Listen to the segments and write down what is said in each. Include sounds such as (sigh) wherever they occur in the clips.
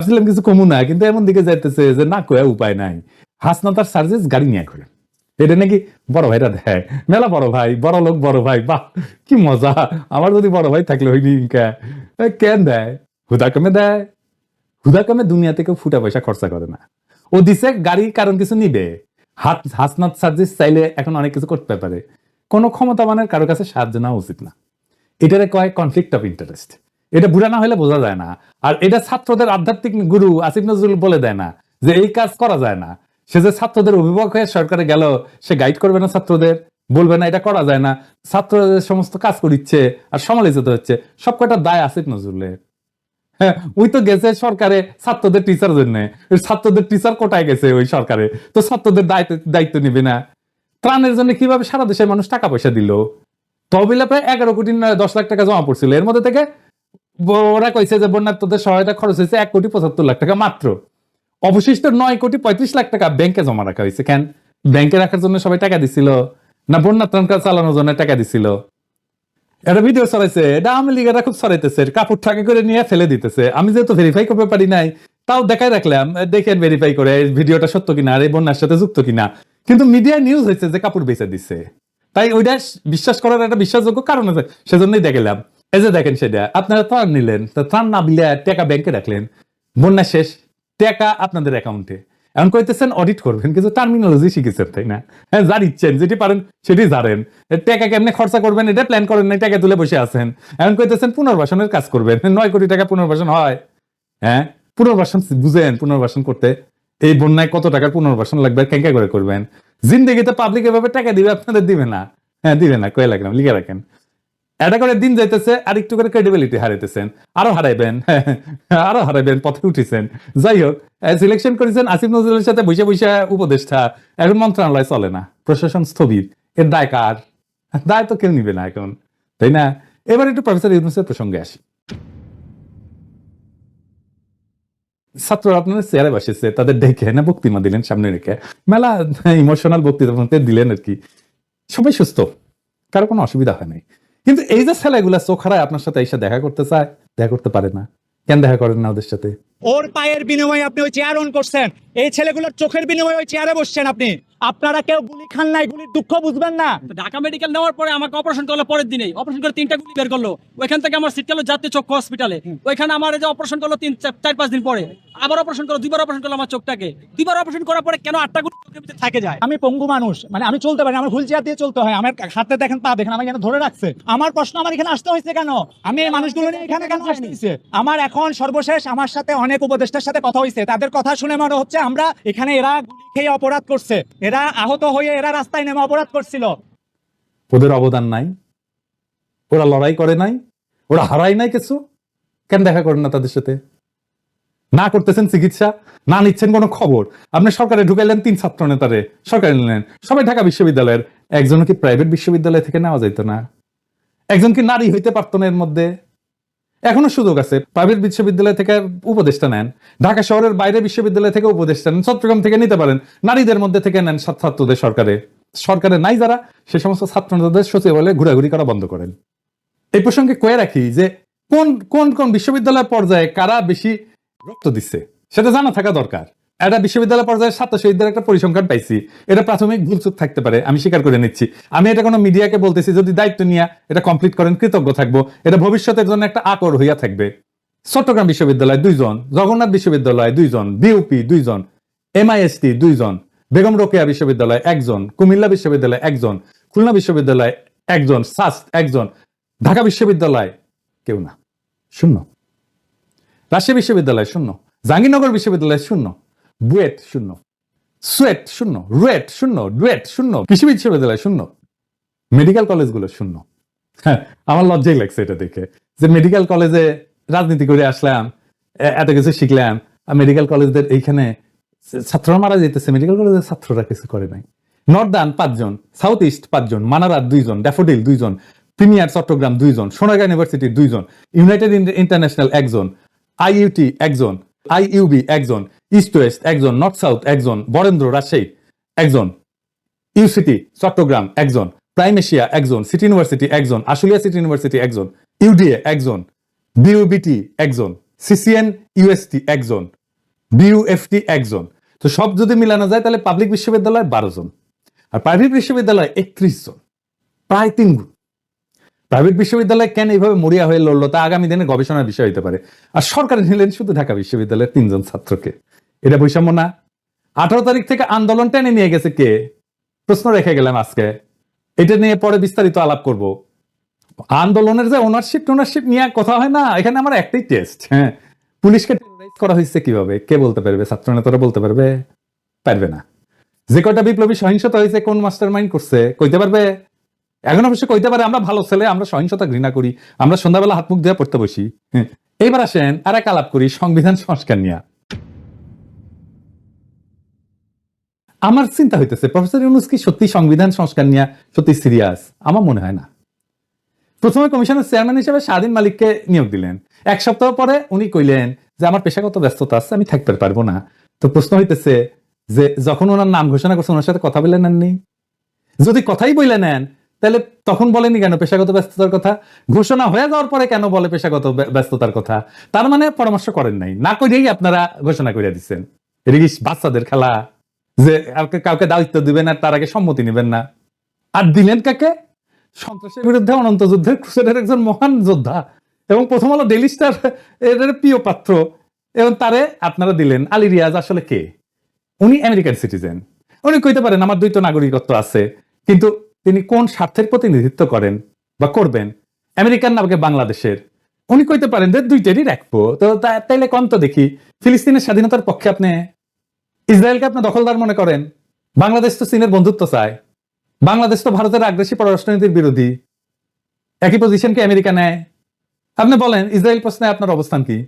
ভাবছিলাম কিছু কমু না, কিন্তু এমন দিকে যাইতেছে যে না কয়ে উপায় নাই। হাসনা তার সার্ভিস গাড়ি নিয়ে করে এটা নাকি বড় ভাইরা দেয় মেলা বড় ভাই, বড় লোক বড় ভাই, বাহ, কি মজা। আমার যদি বড় ভাই থাকলে হইনি কেন দেয়? হুদা কমে দেয়। হুদা কমে দুনিয়া থেকে ফুটা পয়সা খরচা করে না। ও দিছে গাড়ি, কারণ কিছু নিবে। হাত, হাসনাত, সার্জিস চাইলে এখন অনেক কিছু করতে পারে। কোনো ক্ষমতাবানের কারও কাছে সাহায্য নেওয়া উচিত না। এটারে কয় কনফ্লিক্ট অফ ইন্টারেস্ট এটা বুড়া না হলে বোঝা যায় না। আর এটা ছাত্রদের আধ্যাত্মিক গুরু আসিফ নজরুল বলে দেয় না যে এই কাজ করা যায় না। সে যে ছাত্রদের অভিভাবক হয়ে সরকারে গেল, সে গাইড করবে না ছাত্রদের, বলবে না এটা করা যায় না। ছাত্রদের সমস্ত কাজ করিচ্ছে আর সমালোচিত হচ্ছে, সব কয়টা দায় আসিফ নজরুলের। হ্যাঁ ওই তো গেছে সরকারে ছাত্রদের টিচার জন্য। ছাত্রদের টিচার কোটায় গেছে ওই সরকারে? তো ছাত্রদের দায়িত্ব দায়িত্ব নিবে না। ত্রাণের জন্য কীভাবে সারা দেশের মানুষ টাকা পয়সা দিল? তহবিলে প্রায় এগারো কোটি দশ লাখ টাকা জমা পড়ছিল। এর মধ্যে থেকে ওরা কইছে যে বন্যার্থদের সহায়তা খরচ হয়েছে এক কোটি পঁচাত্তর লাখ টাকা মাত্র। অবশিষ্ট নয় কোটি পঁয়ত্রিশ লাখ টাকা ব্যাংকে জমা রাখা হয়েছে। কেন? ব্যাংকে রাখার জন্য সবাই টাকা দিছিল? না, বন্যা ত্রাণ কাজ চালানোর জন্য টাকা দিছিল? একটা ভিডিও ছড়াইছে, এটা আওয়ামী লীগেরা খুব ছড়াইতেছে, কাপড় ঠাকে করে নিয়ে ফেলে দিতেছে। আমি যেহেতু ভেরিফাই করতে পারি নাই, তাও দেখাই রাখলাম, দেখেন ভেরিফাই করে ভিডিওটা সত্য কিনা আর এই বন্যার সাথে যুক্ত কিনা। কিন্তু মিডিয়ায় নিউজ হয়েছে যে কাপড় বেচে দিচ্ছে তাই ওইটা বিশ্বাস করার একটা বিশ্বাসযোগ্য কারণ আছে, সেজন্যই দেখালাম। এই যে দেখেন সেটা, আপনারা ত্রাণ নিলেন। তা ত্রাণ না বিলে টাকা ব্যাংকে রাখলেন। বন্যা শেষ, টাকা আপনাদের অ্যাকাউন্টে এখন কইতেছেন অডিট করবেন, কিন্তু টার্মিনোলজি শিখেছেন, তাই না? হ্যাঁ যা ইচ্ছেন যেটি পারেন সেটি জানেন। টাকা কেমনে খরচা করবেন, এটা প্ল্যান করেন নাই, টাকা তুলে বসে আছেন। এখন কইতেছেন পুনর্বাসনের কাজ করবেন। নয় কোটি টাকা পুনর্বাসন হয়। হ্যাঁ পুনর্বাসন বুঝেন, পুনর্বাসন করতে। এই বন্যায় কত টাকার পুনর্বাসন লাগবে ক্যাঙ্কা করে করবেন। জিন্দগিতে পাবলিক এভাবে টাকা দিবে, আপনাদের দিবে না। হ্যাঁ দিবে না, কয়ে লাগলাম লিখে রাখেন। এটা করে দিন যাইতেছে, আর একটু করে ক্রেডিবিলিটি হারাইতেছেন। আরও হারাইবেন (laughs) আরও হারাইবেন, পথে উঠিছেন। যাই হোক সিলেকশন করেছেন আসিফ নজরুলের সাথে বসে বসে উপদেষ্টা। এখন মন্ত্রণালয় চলে না, প্রশাসন স্থবির এর দায় কার? দায় তো কেউ নিবে না এখন, তাই না? এবার একটু প্রফেসর ইউনুসের প্রসঙ্গে আসি। ছাত্ররা আপনার চেয়ারে বসেছে, তাদের ডেকে না বক্তৃতা দিলেন সামনে রেখে। মেলা ইমোশনাল বক্তৃতা দিলেন আর কি। সবাই সুস্থ, কারও কোনো অসুবিধা হয় নাই। কিন্তু এই যে ছেলেগুলা চোখারায় আপনার সাথে এসে দেখা করতে চায়, দেখা করতে পারে না। কেন দেখা করেন না ওদের সাথে? ওর পায়ের বিনিময়ে আপনি ওই চেয়ার অন করছেন। এই ছেলেগুলোর চোখের বিনিময়ে ওই চেয়ারে বসছেন আপনি। আপনারা কেউ গুলি খান নাই গুলির দুঃখ বুঝবেন না। ঢাকা মেডিকেল নেওয়ার পরে আমাকে অপারেশন করল পরের দিনেই। অপারেশন করে তিনটা গুলি বের করল। ওইখান থেকে আমার সিট গেল জাতীয় চক্ষু হসপিটালে ওইখানে আমার এই যে অপারেশন করল তিন চার পাঁচ দিন পরে। আবার অপারেশন করল দুইবার অপারেশন করল আমার চোখটাকে। দুইবার অপারেশন করার পরে কেন আটটা গুলি চোখের থাকে যায়? আমি পঙ্গু মানুষ। মানে আমি চলতে পারি আমার হুইল চেয়ার দিয়ে চলতে হয়। আমার হাতে দেখেন পা দেখেন আমাকে ধরে রাখছে। আমার প্রশ্ন আমার এখানে আসতে হয়েছে কেন? আমি এই মানুষগুলো নিয়ে এখানে কেন আসতে হয়েছে আমার এখন সর্বশেষ আমার সাথে অনেক উপদেষ্টার সাথে কথা হয়েছে তাদের কথা শুনে মনে হচ্ছে আমরা এখানে এরা খেয়ে অপরাধ করছে। এরা আহত হয়ে এরা রাস্তায় নেমে অপরাধ করছিল। ওদের অবদান নাই। ওরা লড়াই করে নাই। ওরা হারাই নাই কিছু। কেন দেখা করেন না তাদের সাথে? না করতেছেন চিকিৎসা, না নিচ্ছেন কোনো খবর। আপনি সরকারে ঢুকাইলেন তিন ছাত্র নেতারে। সরকারে নিলেন। সবাই ঢাকা বিশ্ববিদ্যালয়ের। একজন কি প্রাইভেট বিশ্ববিদ্যালয় থেকে নেওয়া যাইতো না? একজন কি নারী হইতে পারতো না এর মধ্যে? এখনও সুযোগ আছে। প্রাইভেট বিশ্ববিদ্যালয় থেকে উপদেষ্টা নেন। ঢাকা শহরের বাইরে বিশ্ববিদ্যালয় থেকে উপদেষ্টা নেন। চট্টগ্রাম থেকে নিতে পারেন। নারীদের মধ্যে থেকে নেন ছাত্র- ছাত্রদের সরকারে। সরকারে নাই যারা, সে সমস্ত ছাত্র নেতাদের সচিবালয়ে ঘোরাঘুরি করা বন্ধ করেন। এই প্রসঙ্গে কয়ে রাখি যে, কোন কোন কোন বিশ্ববিদ্যালয় পর্যায়ে কারা বেশি রক্ত দিচ্ছে, সেটা জানা থাকা দরকার। একটা বিশ্ববিদ্যালয় পর্যায়ে ছাত্র শহীদদের একটা পরিসংখ্যান পাইছি। এটা প্রাথমিক ভুলচুক থাকতে পারে, আমি স্বীকার করে নিচ্ছি। আমি এটা কোনো মিডিয়াকে বলতেছি, যদি দায়িত্ব নিয়ে এটা কমপ্লিট করেন, কৃতজ্ঞ থাকব। এটা ভবিষ্যতের জন্য একটা আকর হইয়া থাকবে। চট্টগ্রাম বিশ্ববিদ্যালয় দুইজন, জগন্নাথ বিশ্ববিদ্যালয় দুইজন, বিউপি দুইজন, এমআইএসটি দুইজন, বেগম রোকেয়া বিশ্ববিদ্যালয় একজন, কুমিল্লা বিশ্ববিদ্যালয় একজন, খুলনা বিশ্ববিদ্যালয় একজন সাস্ট একজন, ঢাকা বিশ্ববিদ্যালয় কেউ না। শূন্য। রাজশাহী বিশ্ববিদ্যালয় শূন্য। জাহাঙ্গীরনগর বিশ্ববিদ্যালয় শূন্য। বুয়েট শূন্য। সুয়েট শূন্য। রুয়েট শূন্য। ডুয়েট শূন্য। কৃষি বিশ্ববিদ্যালয় শূন্য। মেডিকেল কলেজগুলো শূন্য। হ্যাঁ, আমার লজ্জাই লাগছে এটা দেখে। যে মেডিকেল কলেজে রাজনীতি করে আসলাম এত কিছু শিখলাম আর মেডিকেল কলেজদের এইখানে ছাত্ররা মারা যেতেছে মেডিকেল কলেজের ছাত্ররা কিছু করে নাই। নর্দান পাঁচজন সাউথ ইস্ট পাঁচজন মানারাত দুইজন ড্যাফোডিল দুইজন প্রিমিয়ার চট্টগ্রাম দুইজন সোনাগা ইউনিভার্সিটি দুইজন ইউনাইটেড ইন্টারন্যাশনাল একজন আইইউটি একজন আইইউবি একজন ইস্ট ওয়েস্ট একজন নর্থ সাউথ একজন, বরেন্দ্র, রাজশাহী, একজন ইউসিটি চট্টগ্রাম, একজন প্রাইম এশিয়া একজন সিটি ইউনিভার্সিটি একজন আশুলিয়া সিটি ইউনিভার্সিটি একজন ইউডিএ একজন বিউবিটি একজন সিসিএন ইউএসটি একজন বিউএফটি একজন। তো সব যদি মিলানো যায়, তাহলে পাবলিক বিশ্ববিদ্যালয় বারো জন আর প্রাইভেট বিশ্ববিদ্যালয় একত্রিশ জন, প্রায় তিন গুণ। প্রাইভেট বিশ্ববিদ্যালয় কেন এইভাবে মরিয়া হয়ে লড়লো, তা আগামী দিনে গবেষণার বিষয় হতে পারে। আর সরকার নিলেন শুধু ঢাকা বিশ্ববিদ্যালয়ের তিনজন ছাত্রকে। এটা বৈষম্য না। আঠারো তারিখ থেকে আন্দোলন টেনে নিয়ে গেছে কে? প্রশ্ন রেখে গেলাম আজকে। এটা নিয়ে পরে বিস্তারিত আলাপ করব। আন্দোলনের যে ওনারশিপ টোনারশিপ নিয়ে কথা হয় না, এখানে আমার একটাই টেস্ট হ্যাঁ। পুলিশকে করা হয়েছে কীভাবে? কে বলতে পারবে? ছাত্র নেতারা বলতে পারবে? পারবে না। যে কয়টা বিপ্লবী সহিংসতা হয়েছে, কোন মাস্টার মাইন্ড করছে, কইতে পারবে? এখন অবশ্য কইতে পারে, আমরা ভালো ছেলে, আমরা সহিংসতা ঘৃণা করি, আমরা সন্ধ্যাবেলা হাত মুখ দিয়ে পড়তে বসি হ্যাঁ। এইবার আসেন আর এক আলাপ করি সংবিধান সংস্কার নিয়ে। আমার চিন্তা হইতেছে, প্রফেসর ইউনুস কি সত্যি সংবিধান সংস্কার নিয়ে সত্যি সিরিয়াস আমার মনে হয় না। প্রথমে কমিশনের চেয়ারম্যান হিসেবে স্বাধীন মালিককে নিয়োগ দিলেন। এক সপ্তাহ পরে উনি কইলেন যে, আমার পেশাগত ব্যস্ততা আছে, আমি থাকতে পারব না। তো প্রশ্ন হইতেছে যে, যখন ওনার নাম ঘোষণা করছে ওনার সাথে কথা বলে নেননি যদি কথাই বলে নেন, তাহলে তখন বলেনি কেন পেশাগত ব্যস্ততার কথা? ঘোষণা হয়ে যাওয়ার পরে কেন বলে পেশাগত ব্যস্ততার কথা? তার মানে পরামর্শ করেন নাই। না করেই আপনারা ঘোষণা করে দিচ্ছেন কি বাচ্চাদের খেলা। যে কাউকে দায়িত্ব দিবেন আর তার আগে সম্মতি নেবেন না। আর দিলেন কাকে? সন্ত্রাসের বিরুদ্ধে অনন্ত যুদ্ধের ক্রুসেডের একজন মহান যোদ্ধা এবং প্রথম আলো ডেলি স্টার এর প্রিয় পাত্র। এবং তারে আপনারা দিলেন। আলী রিয়াজ আসলে কে? উনি আমেরিকান সিটিজেন। উনি কইতে পারেন, আমার দুইটা নাগরিকত্ব আছে, কিন্তু তিনি কোন স্বার্থের প্রতিনিধিত্ব করেন বা করবেন? আমেরিকান নামকে বাংলাদেশের। উনি কইতে পারেন যে দুইটারই রাখব। তো তাইলে কম তো দেখি। ফিলিস্তিনের স্বাধীনতার পক্ষে আপনি ইসরায়েলকে আপনি দখলদার মনে করেন? বাংলাদেশ তো চীনের বন্ধুত্ব চায়। বাংলাদেশ তো ভারতের আগ্রাসী পররাষ্ট্রনীতির বিরোধী। একই পজিশন কি আমেরিকা নেয়? আপনি বলেন, ইসরায়েল প্রশ্নে আপনার অবস্থান কি?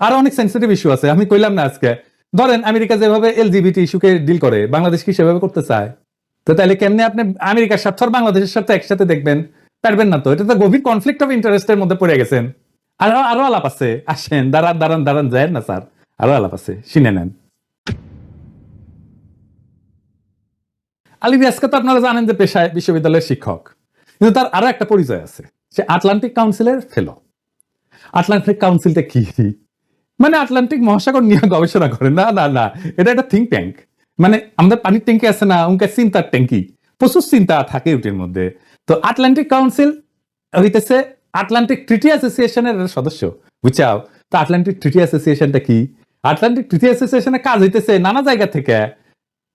আরও অনেক সেন্সিটিভ ইস্যু আছে, আমি কইলাম না আজকে। ধরেন, আমেরিকা যেভাবে এলজিবিটি ইস্যুকে ডিল করে, বাংলাদেশ কি সেভাবে করতে চায়? তো তাহলে কেমনে আপনি আমেরিকার স্বার্থ আর বাংলাদেশের সাথে একসাথে দেখবেন? পারবেন না তো, এটা তো গভীর কনফ্লিক্ট অফ ইন্টারেস্টের মধ্যে পড়ে গেছেন। আরও আরও আলাপ আছে, আসেন, দাঁড়ান দাঁড়ান দাঁড়ান যায় না, স্যার। আরও আলাপ আছে, শুনে নেন। আলী রিয়াজকে তো আপনারা জানেন যে পেশায় বিশ্ববিদ্যালয়ের শিক্ষক। কিন্তু তার আরও একটা পরিচয় আছে। সে আটলান্টিক কাউন্সিলের ফেলো আটলান্টিক কাউন্সিলটা কি? মানে আটলান্টিক মহাসাগর নিয়ে গবেষণা করে। না না না, এটা একটা থিঙ্ক ট্যাঙ্ক মানে আমাদের পানির ট্যাঙ্কি আছে না, উনকে চিন্তার ট্যাঙ্কি প্রচুর চিন্তা থাকে ওটির মধ্যে। তো আটলান্টিক কাউন্সিল হইতেছে আটলান্টিক ট্রিটি অ্যাসোসিয়েশনের সদস্য। বুঝছাও? তো আটলান্টিক ট্রিটি অ্যাসোসিয়েশনটা কি? আটলান্টিক ট্রিটি অ্যাসোসিয়েশনের কাজ হইতেছে নানা জায়গা থেকে।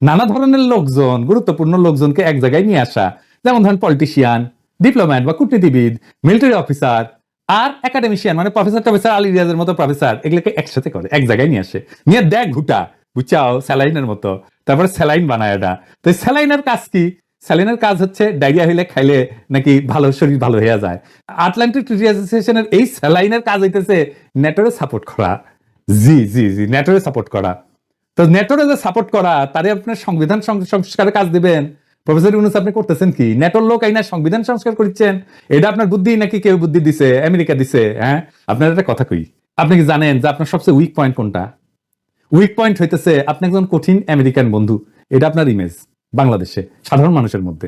নানা ধরনের লোকজন, গুরুত্বপূর্ণ লোকজনকে এক জায়গায় নিয়ে আসা। যেমন ধরেন পলিটিশিয়ান ডিপ্লোম্যাট বা কূটনীতিবিদ মিলিটারি অফিসার আর একাডেমিশিয়ান মানে প্রফেসর টফেসর আলী রিয়াজের মতো প্রফেসর এগুলোকে একসাথে করে, এক জায়গায় নিয়ে আসে। নিয়ে দেখ ঘুটা বুঝছাও স্যালাইনের মতো। তারপরে স্যালাইন বানায় এটা তো স্যালাইনের কাজ কি? স্যালাইনের কাজ হচ্ছে ডায়রিয়া হইলে খাইলে নাকি ভালো শরীর ভালো হয়ে যায়। আটলান্টিক ট্রিটি অ্যাসোসিয়েশনের এই স্যালাইনের কাজ হইতেছে নেটোরে সাপোর্ট করা। জি জি জি, নেটোরে সাপোর্ট করা। তো নেটোরে যে সাপোর্ট করা তারে আপনার সংবিধান সংস্কারের কাজ দিবেন। প্রফেসর ইউনুস আপনি করতেছেন কি? নেটোর লোক আইনা সংবিধান সংস্কার করছেন এটা আপনার বুদ্ধি নাকি কেউ বুদ্ধি দিছে? আমেরিকা দিছে হ্যাঁ? আপনার একটা কথা কই? আপনি কি জানেন যে আপনার সবচেয়ে উইক পয়েন্ট কোনটা? উইক পয়েন্ট হইতেছে আপনি একজন কঠিন আমেরিকান বন্ধু। এটা আপনার ইমেজ বাংলাদেশে, সাধারণ মানুষের মধ্যে।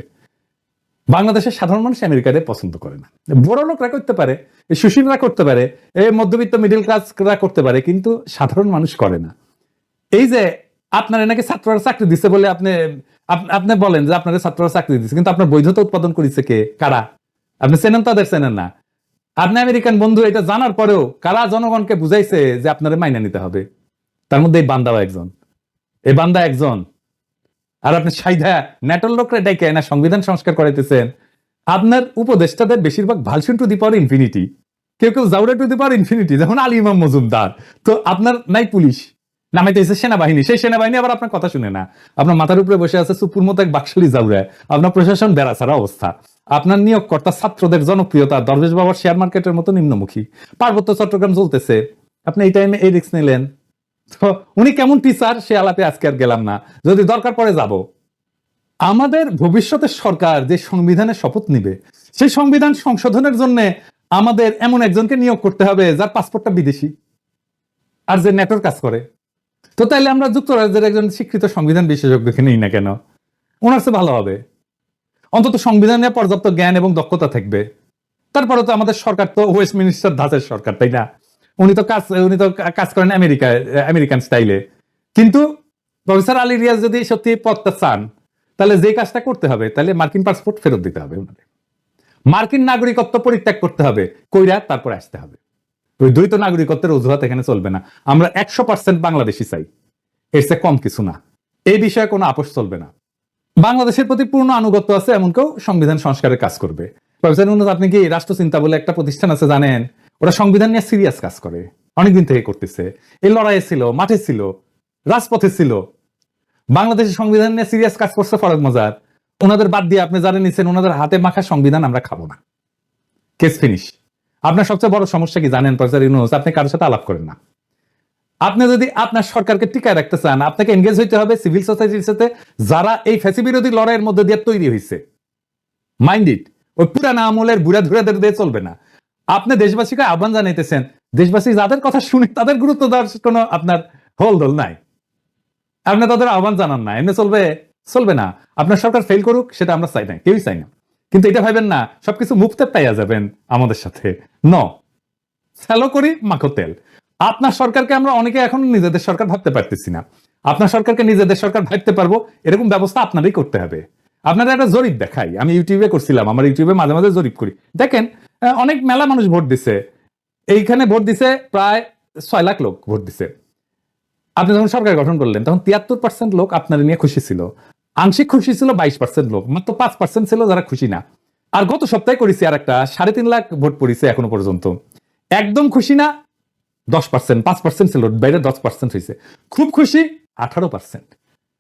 বাংলাদেশের সাধারণ মানুষ আমেরিকাতে পছন্দ করে না। বড় লোকরা করতে পারে সুশীলরা করতে পারে, এই মধ্যবিত্ত মিডিল ক্লাসরা করতে পারে, কিন্তু সাধারণ মানুষ করে না। এই যে আপনার নাকি ছাত্ররা চাকরি দিচ্ছে বলে আপনি আপনি বলেন যে আপনার ছাত্ররা চাকরি দিচ্ছে কিন্তু আপনার বৈধতা উৎপাদন করেছে কে? কারা? আপনি চেনেন তাদের চেনেন না। আপনি আমেরিকান বন্ধু, এটা জানার পরেও কারা জনগণকে বুঝাইছে যে আপনারা মাইনে নিতে হবে? তার মধ্যে এই বান্দাও একজন। এই বান্দা একজন। আর আপনি সাইধা ন্যাটোর লোকরা ডেকে না সংবিধান সংস্কার করাইতেছেন। আপনার উপদেষ্টাদের বেশিরভাগ ভালসুন টু দি পাওয়ার ইনফিনিটি। কেউ কেউ জাউরা টু দি পাওয়ার ইনফিনিটি, যেমন আলী ইমাম মজুমদার। তো আপনার নাই পুলিশ। নামাইতেছে সেনাবাহিনী। সেই সেনাবাহিনী আবার আপনার কথা শুনে না। আপনার মাথার উপরে বসে আছে সুপুর মতো এক বাকশালী জাউরা আপনার প্রশাসন বেড়া অবস্থা। আপনার নিয়োগকর্তা ছাত্রদের জনপ্রিয়তা, দরবেশ বাবার শেয়ার মার্কেটের মতো নিম্নমুখী। পার্বত্য চট্টগ্রাম চলতেছে। আপনি এই টাইমে এই রিস্ক নিলেন। উনি কেমন টিচার সে আলাপে আজকে আর গেলাম না। যদি দরকার পড়ে যাব। আমাদের ভবিষ্যতের সরকার যে সংবিধানের শপথ নিবে, সেই সংবিধান সংশোধনের জন্য আমাদের এমন একজনকে নিয়োগ করতে হবে যার পাসপোর্টটা বিদেশি। আর যে নেটোর কাজ করে। তো তাইলে আমরা যুক্তরাজ্যের একজন স্বীকৃত সংবিধান বিশেষজ্ঞকে নিই না কেন? ওনার চেয়ে ভালো হবে। অন্তত সংবিধান পর্যাপ্ত জ্ঞান এবং দক্ষতা থাকবে। তারপরে তো আমাদের সরকার তো ওয়েস্ট মিনিস্টার ধাঁচের সরকার, তাই না? উনি তো কাজ, উনি তো কাজ করেন আমেরিকা আমেরিকান স্টাইলে। কিন্তু প্রফেসর আলী রিয়াজ যদি সত্যি পদটা চান, তাহলে যে কাজটা করতে হবে, তাহলে মার্কিন পাসপোর্ট ফেরত দিতে হবে মার্কিন নাগরিকত্ব পরিত্যাগ করতে হবে, কইরা তারপরে আসতে হবে। ওই দ্বৈত নাগরিকত্বের অজুহাত এখানে চলবে না। আমরা একশো পার্সেন্ট বাংলাদেশি চাই। এর চেয়ে কম কিছু না। এই বিষয়ে কোনো আপোষ চলবে না। বাংলাদেশের প্রতি পূর্ণ আনুগত্য আছে, এমন কেউ সংবিধান সংস্কারের কাজ করবে। প্রফেসর মুন্নুজ আপনি কি রাষ্ট্রচিন্তা বলে একটা প্রতিষ্ঠান আছে জানেন? ওরা সংবিধান নিয়ে সিরিয়াস কাজ করে। অনেকদিন থেকে করতেছে। এই লড়াইয়ে ছিল, মাঠে ছিল, রাজপথে ছিল। বাংলাদেশের সংবিধান নিয়ে সিরিয়াস কাজ করছে ফরক মজার। ওনাদের বাদ দিয়ে আপনি জানেন নিচ্ছেন ওনাদের হাতে মাখা সংবিধান আমরা খাব না। Case finish. আপনার সবচেয়ে বড় সমস্যা কি জানেন, প্রফেসর ইউনুস? আপনি কারোর সাথে আলাপ করেন না। আপনি যদি আপনার সরকারকে টিকায় রাখতে চান, আপনাকে এনগেজ হইতে হবে সিভিল সোসাইটির সাথে, যারা এই ফ্যাসি বিরোধী লড়াইয়ের মধ্যে দিয়ে তৈরি হয়েছে মাইন্ড ইট ওই পুরানা আমলের বুড়া ধুরাদের দিয়ে চলবে না। আপনি দেশবাসীকে আহ্বান জানাইতেছেন, দেশবাসী যাদের কথা শুনে তাদের গুরুত্ব দেওয়ার কোনো আপনার হোল দোল নাই। আপনি তাদের আহ্বান জানান না, এমনি চলবে চলবে না। আপনার সরকার ফেল করুক, সেটা আমরা চাই না, কেউই চাই না। কিন্তু এটা ভাবেন না, সবকিছু মুক্তে পাইয়া যাবেন আমাদের সাথে। ন স্যালো করি, মাখো তেল। আপনার সরকারকে আমরা অনেকে এখন নিজেদের সরকার ভাবতে পারতেছি না। আপনার সরকারকে নিজেদের সরকার ভাবতে পারব, এরকম ব্যবস্থা আপনারই করতে হবে। আপনারা একটা জরিপ দেখাই। আমি ইউটিউবে করছিলাম, আমার ইউটিউবে মাঝে মাঝে জরিপ করি। দেখেন অনেক মেলা মানুষ ভোট দিছে। এইখানে ভোট দিছে প্রায় ছয় লাখ লোক ভোট দিছে। আপনি যখন সরকার গঠন করলেন, তখন তিয়াত্তর পার্সেন্ট লোক আপনার নিয়ে খুশি ছিল। আংশিক খুশি ছিল বাইশ পার্সেন্ট লোক, মাত্র পাঁচ পার্সেন্ট ছিল যারা খুশি না। আর গত সপ্তাহে করেছি আর একটা সাড়ে তিন লাখ ভোট পড়েছে এখনও পর্যন্ত। একদম খুশি না, দশ পার্সেন্ট পাঁচ পার্সেন্ট ছিল, বাইরে দশ পার্সেন্ট হয়েছে। খুব খুশি, আঠারো পার্সেন্ট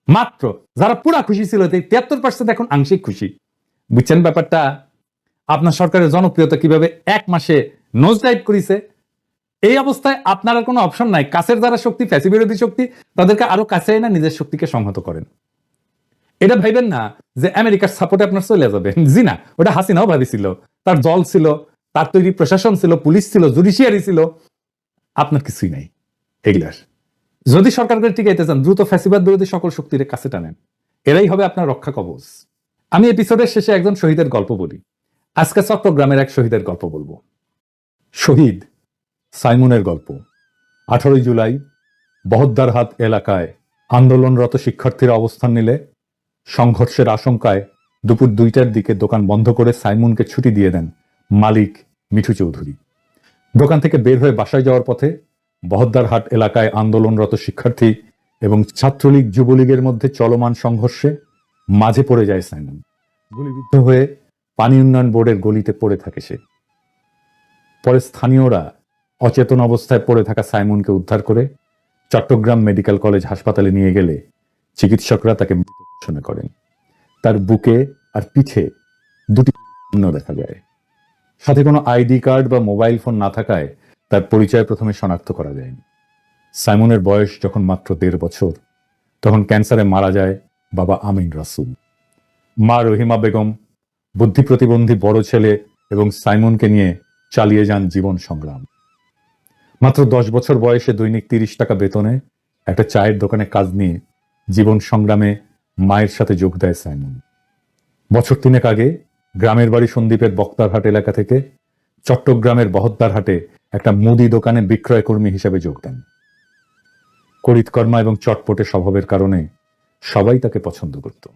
মাত্র, যারা পুরা খুশি ছিল তিয়াত্তর পার্সেন্ট এখন আংশিক খুশি। বুঝছেন ব্যাপারটা? আপনার সরকারের জনপ্রিয়তা কীভাবে এক মাসে নোজ ডাইভ করেছে? এই অবস্থায় আপনার কোনো অপশন নাই। কাছের যারা শক্তি ফ্যাসি বিরোধী শক্তি, তাদেরকে আরও কাছে না নিজের শক্তিকে সংহত করেন। এটা ভাইবেন না যে আমেরিকার সাপোর্টে আপনার চলে যাবে জি না, ওটা হাসিনাও ভাবিছিল। তার দল ছিল, তার তৈরি প্রশাসন ছিল, পুলিশ ছিল জুডিশিয়ারি ছিল। আপনার কিছুই নাই, এগুলার। যদি সরকারকে টিকাইতে চান দ্রুত ফ্যাসিবাদ বিরোধী সকল শক্তির কাছে টানেন। এরাই হবে আপনার রক্ষা কবচ। আমি এপিসোডের শেষে একজন শহীদের গল্প বলি। আজকে চট্টগ্রামের এক শহীদের গল্প বলব। শহীদ সাইমনের গল্প। আঠারোই জুলাই, বহদ্দারহাট এলাকায় আন্দোলনরত শিক্ষার্থীরা অবস্থান নিলে সংঘর্ষের আশঙ্কায় দুপুর দুইটার দিকে দোকান বন্ধ করে সাইমনকে ছুটি দিয়ে দেন মালিক মিঠু চৌধুরী। দোকান থেকে বের হয়ে বাসায় যাওয়ার পথে বহদ্দারহাট এলাকায় আন্দোলনরত শিক্ষার্থী এবং ছাত্রলীগ, যুবলীগের মধ্যে চলমান সংঘর্ষে মাঝে পড়ে যায় সাইমন। গুলিবিদ্ধ হয়ে পানি উন্নয়ন বোর্ডের গলিতে পড়ে থাকে সে। পরে স্থানীয়রা অচেতন অবস্থায় পড়ে থাকা সাইমনকে উদ্ধার করে চট্টগ্রাম মেডিকেল কলেজ হাসপাতালে নিয়ে গেলে চিকিৎসকরা তাকে মৃত ঘোষণা করেন। তার বুকে আর পিঠে দুটি চিহ্ন দেখা যায়। সাথে কোনো আইডি কার্ড বা মোবাইল ফোন না থাকায় তার পরিচয় প্রথমে শনাক্ত করা যায়নি সাইমনের বয়স যখন মাত্র দেড় বছর, তখন ক্যান্সারে মারা যায় বাবা আমিন রাসুল। মা রহিমা বেগম বুদ্ধি প্রতিবন্ধী বড় ছেলে এবং সাইমনকে নিয়ে চালিয়ে যান জীবন সংগ্রাম। মাত্র দশ বছর বয়সে দৈনিক তিরিশ টাকা বেতনে একটা চায়ের দোকানে কাজ নিয়ে জীবন সংগ্রামে মায়ের সাথে যোগ দেয় সাইমন। বছর তিনেক আগে গ্রামের বাড়ি সন্দ্বীপের বক্তারহাট এলাকা থেকে চট্টগ্রামের বহদ্দারহাটে একটা মুদি দোকানে বিক্রয় কর্মী হিসেবে যোগ দেন। করিতকর্মা এবং চটপটে স্বভাবের কারণে সবাই তাকে পছন্দ করত।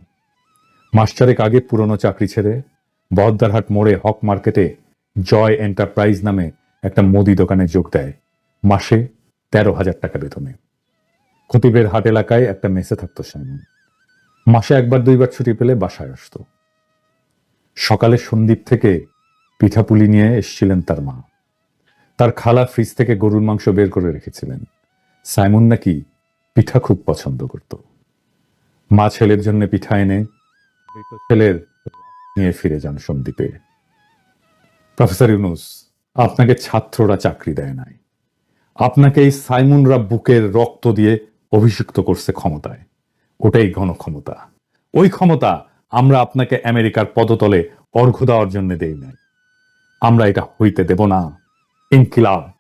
মাস চারেক আগে পুরনো চাকরি ছেড়ে বহদ্দারহাট মোড়ে হক মার্কেটে জয় এন্টারপ্রাইজ নামে একটা মুদি দোকানে যোগ দেয় মাসে তেরো হাজার টাকা বেতনে। খতিবের হাট এলাকায় একটা মেসে থাকতো সাইমন। মাসে একবার দুইবার ছুটি পেলে বাসায় আসতো। সকালে সন্দীপ থেকে পিঠাপুলি নিয়ে এসেছিলেন তার মা। তার খালা ফ্রিজ থেকে গরুর মাংস বের করে রেখেছিলেন। সাইমন নাকি পিঠা খুব পছন্দ করত। মা ছেলের জন্য পিঠা এনে ছেলের নিয়ে ফিরে যান সন্দীপে। প্রফেসর ইউনুস, আপনাকে ছাত্ররা চাকরি দেয় নাই। আপনাকে এই সাইমনরা বুকের রক্ত দিয়ে অভিষিক্ত করছে ক্ষমতায়। ওটাই গণক্ষমতা ওই ক্ষমতা আমরা আপনাকে আমেরিকার পদতলে অর্ঘ্য দেওয়ার জন্য দেই নাই। আমরা এটা হইতে দেব না। ইনকিলাব।